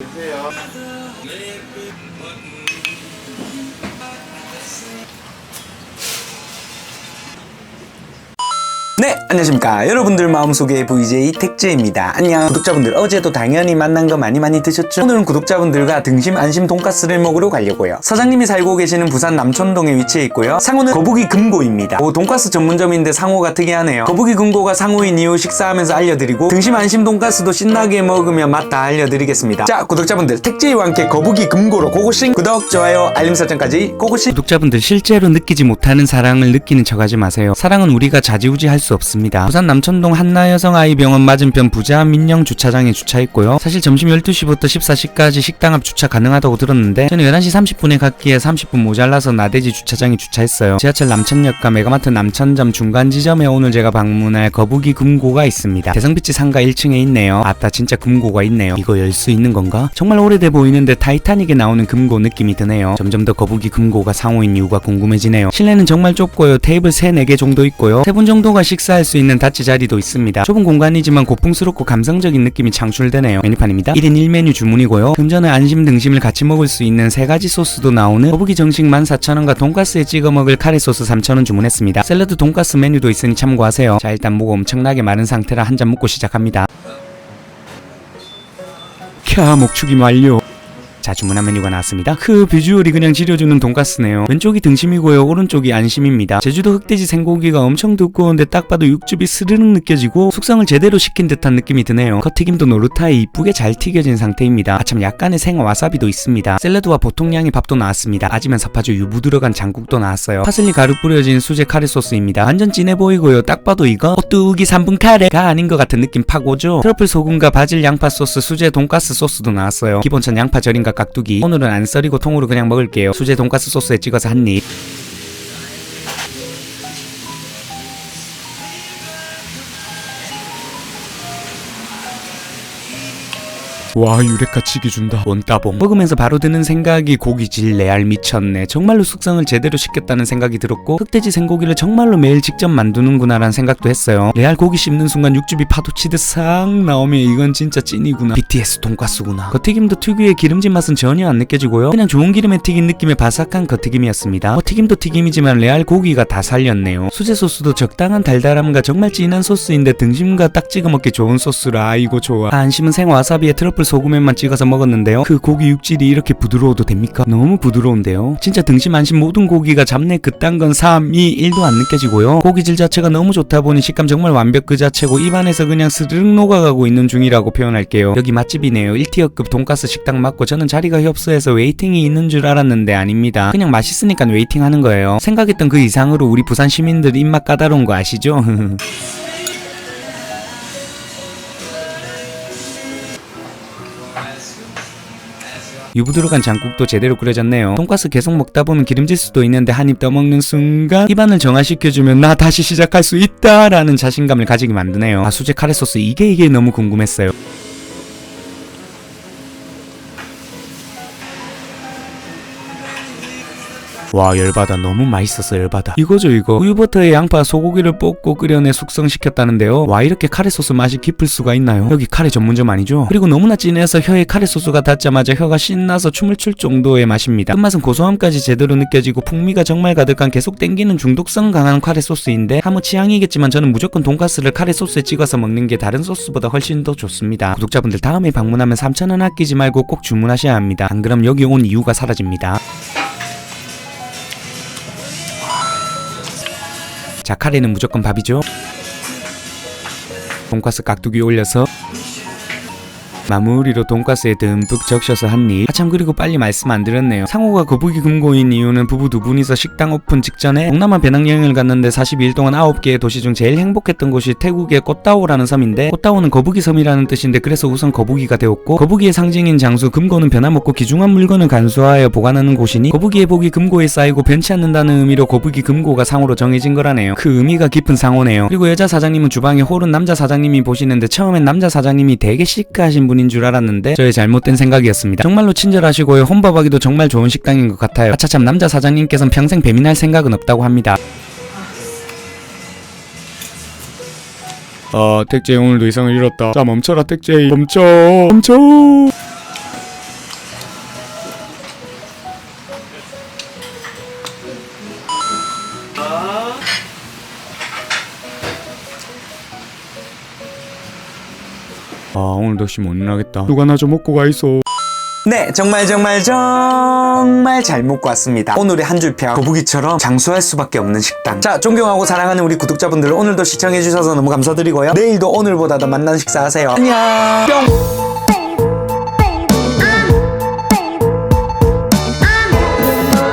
안녕하세요. 네, 안녕하십니까. 여러분들 마음속의 VJ 택재입니다. 안녕. 구독자분들, 어제도 당연히 만난 거 많이 많이 드셨죠? 오늘은 구독자분들과 등심 안심 돈가스를 먹으러 가려고요. 사장님이 살고 계시는 부산 남천동에 위치해 있고요. 상호는 거북이 금고입니다. 오, 돈가스 전문점인데 상호가 특이하네요. 거북이 금고가 상호인 이유 식사하면서 알려드리고 등심 안심 돈가스도 신나게 먹으면 맛 다 알려드리겠습니다. 자, 구독자분들, 택재와 함께 거북이 금고로 고고싱 구독, 좋아요, 알림 설정까지 고고싱 구독자분들 실제로 느끼지 못하는 사랑을 느끼는 척하지 마세요. 사랑은 우리가 자지우지 할 수 없습니다. 부산 남천동 한나여성아이병원 맞은편 부자 민영 주차장에 주차했고요. 사실 점심 12시부터 14시까지 식당 앞 주차 가능하다고 들었는데 저는 11시 30분에 갔기에 30분 모자라서 나대지 주차장에 주차했어요. 지하철 남천역과 메가마트 남천점 중간 지점에 오늘 제가 방문할 거북이 금고가 있습니다. 대성비치 상가 1층에 있네요. 아따 진짜 금고가 있네요. 이거 열 수 있는 건가? 정말 오래돼 보이는데 타이타닉에 나오는 금고 느낌이 드네요. 점점 더 거북이 금고가 상호인 이유가 궁금해지네요. 실내는 정말 좁고요. 테이블 3, 4개 정도 있고요. 세 분 정도가 식 사할 수 있는 다치 자리도 있습니다. 좁은 공간이지만 고풍스럽고 감성적인 느낌이 창출되네요. 메뉴판입니다. 1인 1메뉴 주문이고요. 좀 전에 안심 등심을 같이 먹을 수 있는 세 가지 소스도 나오는 거북이 정식 14,000원과 돈가스에 찍어 먹을 카레 소스 3,000원 주문했습니다. 샐러드 돈가스 메뉴도 있으니 참고하세요. 자 일단 목 엄청나게 마른 상태라 한 잔 먹고 시작합니다. 캬 목축이 완료. 자 주문한 메뉴가 나왔습니다. 그 비주얼이 그냥 지려주는 돈가스네요. 왼쪽이 등심이고요. 오른쪽이 안심입니다. 제주도 흑돼지 생고기가 엄청 두꺼운데 딱 봐도 육즙이 스르륵 느껴지고 숙성을 제대로 시킨 듯한 느낌이 드네요. 겉튀김도 노릇하에 이쁘게 잘 튀겨진 상태입니다. 아참 약간의 생화 와사비도 있습니다. 샐러드와 보통 양의 밥도 나왔습니다. 아지면 사파주 유부 들어간 장국도 나왔어요. 파슬리 가루 뿌려진 수제 카레 소스입니다. 완전 진해 보이고요. 딱 봐도 이거 오뚜기 3분 카레가 아닌 것 같은 느낌 팍 오죠. 트러플 소금과 바질 양파 소스, 수제 돈가스 소스도 나왔어요. 기본천 양파 절임과 깍두기. 오늘은 안 썰이고 통으로 그냥 먹을게요. 수제 돈가스 소스에 찍어서 한 입. 와 유레카 치기 준다. 원따봉. 먹으면서 바로 드는 생각이 고기질 레알 미쳤네. 정말로 숙성을 제대로 시켰다는 생각이 들었고 흑돼지 생고기를 정말로 매일 직접 만드는구나 라는 생각도 했어요. 레알 고기 씹는 순간 육즙이 파도치듯 싹 나오면 이건 진짜 찐이구나. BTS 돈가스구나. 겉튀김도 특유의 기름진 맛은 전혀 안 느껴지고요. 그냥 좋은 기름에 튀긴 느낌의 바삭한 겉튀김이었습니다. 뭐 튀김도 튀김이지만 레알 고기가 다 살렸네요. 수제 소스도 적당한 달달함과 정말 진한 소스인데 등심과 딱 찍어 먹기 좋은 소스라. 아이고 좋아. 안심은 생와사비에 트러플 소금에만 찍어서 먹었는데요. 그 고기 육질이 이렇게 부드러워도 됩니까? 너무 부드러운데요. 진짜 등심 안심 모든 고기가 잡내 그딴 건 3, 2, 1도 안 느껴지고요. 고기질 자체가 너무 좋다 보니 식감 정말 완벽 그 자체고 입안에서 그냥 스르륵 녹아가고 있는 중이라고 표현할게요. 여기 맛집이네요. 1티어급 돈가스 식당 맞고 저는 자리가 협소해서 웨이팅이 있는 줄 알았는데 아닙니다. 그냥 맛있으니까 웨이팅 하는 거예요. 생각했던 그 이상으로 우리 부산 시민들 입맛 까다로운 거 아시죠? 유부 들어간 장국도 제대로 끓여졌네요. 돈가스 계속 먹다 보면 기름질 수도 있는데 한 입 떠먹는 순간 입안을 정화시켜주면 나 다시 시작할 수 있다라는 자신감을 가지게 만드네요. 아 수제 카레 소스 이게 이게 너무 궁금했어요. 와 열받아. 너무 맛있었어 열받아. 이거죠 이거. 우유버터에 양파 소고기를 볶고 끓여내 숙성시켰다는데요. 와 이렇게 카레 소스 맛이 깊을 수가 있나요? 여기 카레 전문점 아니죠? 그리고 너무나 진해서 혀에 카레 소스가 닿자마자 혀가 신나서 춤을 출 정도의 맛입니다. 끝맛은 고소함까지 제대로 느껴지고 풍미가 정말 가득한 계속 땡기는 중독성 강한 카레 소스인데 하모 취향이겠지만 저는 무조건 돈가스를 카레 소스에 찍어서 먹는 게 다른 소스보다 훨씬 더 좋습니다. 구독자분들 다음에 방문하면 3,000원 아끼지 말고 꼭 주문하셔야 합니다. 안 그럼 여기 온 이유가 사라집니다 자 카레는 무조건 밥이죠. 돈가스 깍두기 올려서 마무리로 돈가스에 듬뿍 적셔서 한 입. 아참 그리고 빨리 말씀 안 드렸네요. 상호가 거북이 금고인 이유는 부부 두 분이서 식당 오픈 직전에 동남아 배낭여행을 갔는데 42일 동안 9개의 도시 중 제일 행복했던 곳이 태국의 꽃다오라는 섬인데 꽃다오는 거북이 섬이라는 뜻인데 그래서 우선 거북이가 되었고 거북이의 상징인 장수 금고는 변함없고 귀중한 물건을 간수하여 보관하는 곳이니 거북이의 복이 금고에 쌓이고 변치 않는다는 의미로 거북이 금고가 상호로 정해진 거라네요. 그 의미가 깊은 상호네요. 그리고 여자 사장님은 주방에 홀은 남자 사장님이 보시는데 처음엔 남자 사장님이 되게 시크하신 분 때문인 줄 알았는데 저의 잘못된 생각이었습니다. 정말로 친절하시고요. 혼밥하기도 정말 좋은 식당인 것 같아요. 아차참 남자 사장님께서는 평생 배민할 생각은 없다고 합니다. 아 택제 오늘도 이상을 잃었다 자 멈춰라 택제 멈춰 멈춰 아 오늘도 씨못 일어나겠다 누가 나 좀 먹고 가 있어 네, 정말 정말 정말 잘 먹고 왔습니다. 오늘의 한 줄평 거북이처럼 장수할 수밖에 없는 식당. 자, 존경하고 사랑하는 우리 구독자분들 오늘도 시청해주셔서 너무 감사드리고요. 내일도 오늘보다 더 맛난 식사 하세요. 안녕. 뿅.